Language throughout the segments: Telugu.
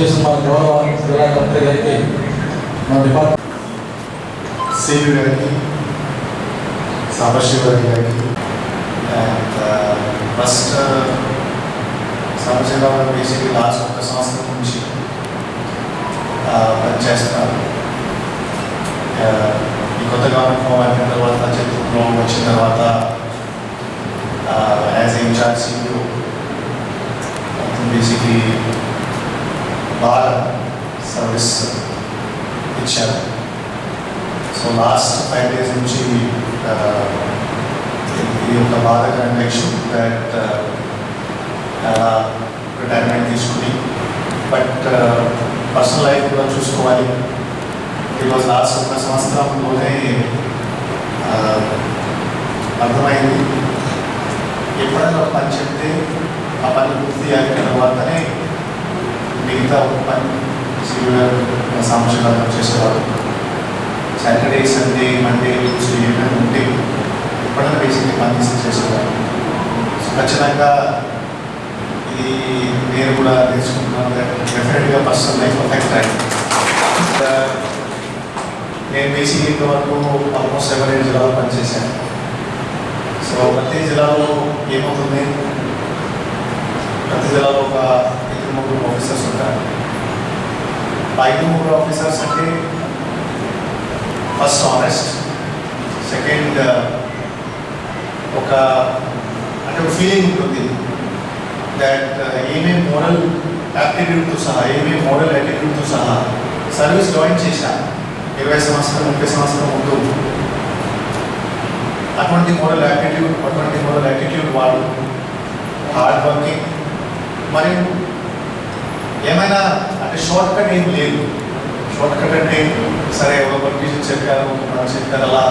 చేసిన మన గౌరవ జిల్లా కలెక్టర్ గారికి మన డిపార్ట్మెంట్ సివి గారికి సాంబశివ గారికి and first uh, uh, Sambasiva గారు బేసిక్లీ లాస్ట్ ఒక సంవత్సరం నుంచి uh, పనిచేస్తున్నారు Uh, ఈ కొత్త గవర్నమెంట్ ఫామ్ అయిన తర్వాత చతుర్థంలో వచ్చిన తర్వాత as a in-charge CEO basically బాగా సర్వీస్ ఇచ్చారు. సో లాస్ట్ ఫైవ్ డేస్ నుంచి ఈ యొక్క ఒక బాధాకరమైన దట్ రిటైర్మెంట్ తీసుకుని బట్ పర్సనల్ లైఫ్ కూడా చూసుకోవాలి. ఈరోజు లాస్ట్ ఒక సంవత్సరంలోనే అర్థమైంది. ఎప్పుడైనా ఒక పని చెప్తే ఆ పని పూర్తి అయిన తర్వాతనే మిగతా ఒక పని సీనియర్ చేసేవారు. సాటర్డే సండే మండే ట్యూస్డే ఏమైనా ఉంటే ఎప్పుడైనా బేసిక్లీ పనిచేసి చేసేవారు. సో ఖచ్చితంగా ఇది నేను కూడా నేర్చుకుంటున్నాను. డెఫినెట్గా పర్సనల్ లైఫ్ ఎఫెక్ట్ అయింది నేను బేసిక్ ఇంతవరకు ఆల్మోస్ట్ సెవెన్ ఎయిట్ జిల్లాలో పనిచేశాను. సో ప్రతి జిల్లాలో ఏమవుతుంది? ప్రతి జిల్లాలో ఒక ఇద్దరు ముగ్గురు ఆఫీసర్స్ ఉంటారు. ఐదు ముగ్గురు ఆఫీసర్స్ అంటే ఫస్ట్ ఆనెస్ట్ సెకండ్ ఒక అంటే ఒక ఫీలింగ్ ఉంటుంది దట్ ఏమేమి మోరల్ యాప్టిట్యూడ్తో సహా ఏమేమి మోరల్ యాటిట్యూడ్తో సహా సర్వీస్ జాయిన్ చేశా ఇరవై సంవత్సరం ముప్పై సంవత్సరం ముందు అటువంటి మోరల్ యాటిట్యూడ్ అటువంటి మోరల్ యాటిట్యూడ్ వాళ్ళు హార్డ్ వర్కింగ్ మరియు ఏమైనా అంటే షార్ట్ కట్ ఏం లేదు. షార్ట్ కట్ అంటే సరే ఒక పొలిటీషియన్ చెప్పారు చెప్పారు అలా.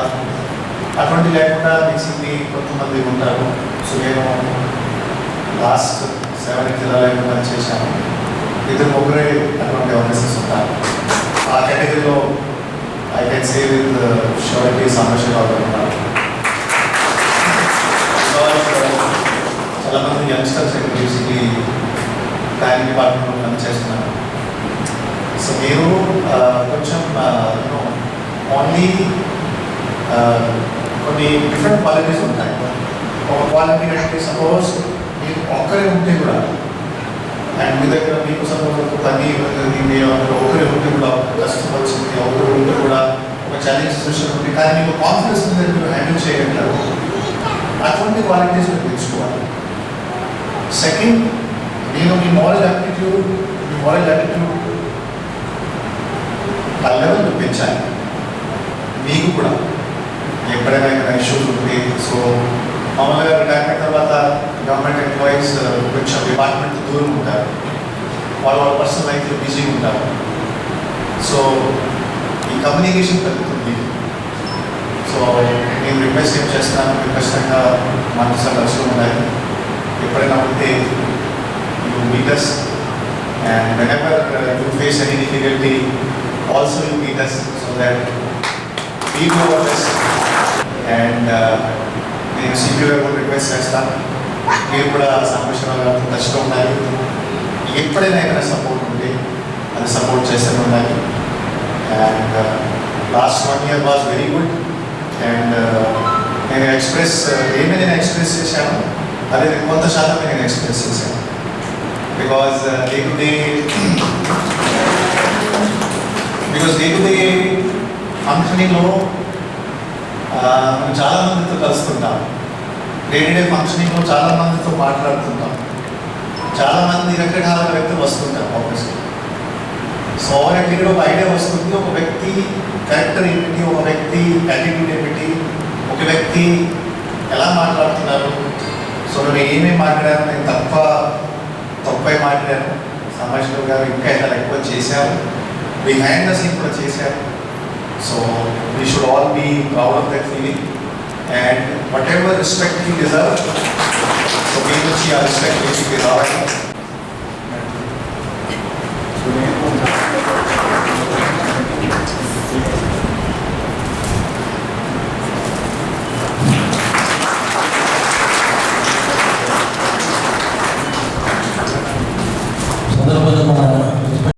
అటువంటి లేకుండా బేసిక్లీ కొంతమంది ఉంటారు. సో నేను లాస్ట్ సెవెన్ జిల్లాలో పని చేశాను. ఇద్దరు ముగ్గురే అటువంటి ఆఫీసర్స్ ఉంటారు. ఆ కేటగిరీలో I can say with surety సమస్యలు ఉన్నారు చాలా మంది యంగ్స్టర్స్ ఇక్కడ బేసిక్లీ ప్లానింగ్ డిపార్ట్మెంట్లో పనిచేస్తున్నారు. సో మీరు ఆ, కొంచెం యూనో ఓన్లీ కొన్ని డిఫరెంట్ క్వాలిటీస్ ఉంటాయి ఒక క్వాలిటీ అంటే సపోజ్ మీరు ఒక్కరే ఉంటే కూడా అండ్ మీ దగ్గర మీకు సపోజ్ ఒక పని మీ ఒకరే ఉంటే కూడా ఒక కష్టం వచ్చింది ఒకరు ఉంటే కూడా ఒక ఛాలెంజ్ సిచ్యువేషన్ ఉంది కానీ మీకు కాన్ఫిడెన్స్ ఉంది మీరు హ్యాండిల్ చేయగలరు అటువంటి క్వాలిటీస్ మీరు తెచ్చుకోవాలి సెకండ్ నేను మీ మోరల్ యాటిట్యూడ్ మీ మోరల్ యాటిట్యూడ్ ఆ లెవెల్ పెంచాలి మీకు కూడా. ఎప్పుడైనా ఏమైనా ఇష్యూస్ ఉంటే సో మామూలుగా రిటైర్మెంట్ తర్వాత గవర్నమెంట్ ఎంప్లాయీస్ uh, కొంచెం డిపార్ట్మెంట్ దూరం ఉంటారు. వాళ్ళ వాళ్ళ పర్సనల్ లైఫ్లో బిజీగా ఉంటారు. సో ఈ కమ్యూనికేషన్ పెరుగుతుంది. సో నేను రిక్వెస్ట్ ఏం చేస్తాను? మీరు ఖచ్చితంగా మనసు సార్ కలిసి ఉండాలి. ఎప్పుడైనా ఉంటే you meet and whenever you face any difficulty also meet us so that we know what is. And నేను సిపిఓ గారు రిక్వెస్ట్ చేస్తాను మీరు కూడా సంభాషణ టచ్లో ఉండాలి ఎప్పుడైనా ఏమైనా సపోర్ట్ ఉంటే అది సపోర్ట్ చేస్తూనే ఉండాలి. And last one year was very good and నేను ఎక్స్ప్రెస్ uh, ఏమైనా నేను ఎక్స్ప్రెస్ చేశాను అదే కొంత శాతం నేను ఎక్స్ప్రెస్ చేశాను. Because day to day because day to ఫంక్షనింగ్లో చాలా మందితో కలుస్తుంటాం. డే టు డే ఫంక్షనింగ్లో చాలా మందితో మాట్లాడుతుంటాం. చాలా మంది రకరకాల వ్యక్తులు వస్తుంటారు ఆఫీస్కి సో ఓవరాల్ ఒక ఐడియా వస్తుంది. ఒక వ్యక్తి క్యారెక్టర్ ఏమిటి ఒక వ్యక్తి యాటిట్యూడ్ ఏమిటి ఒక వ్యక్తి ఎలా మాట్లాడుతున్నారు? సో నేను ఏమేమి మాట్లాడాను? నేను తప్ప తప్పై మాట్లాడాను. సమాజంలో గారు ఇంకా ఇలా ఎక్కువ చేశారు. బిహైండ్ ద సీన్ కూడా చేశారు so we should all be proud of that feeling and whatever respect you deserve so మీ నుంచి ఆ రెస్పెక్ట్ మీకు రావాలి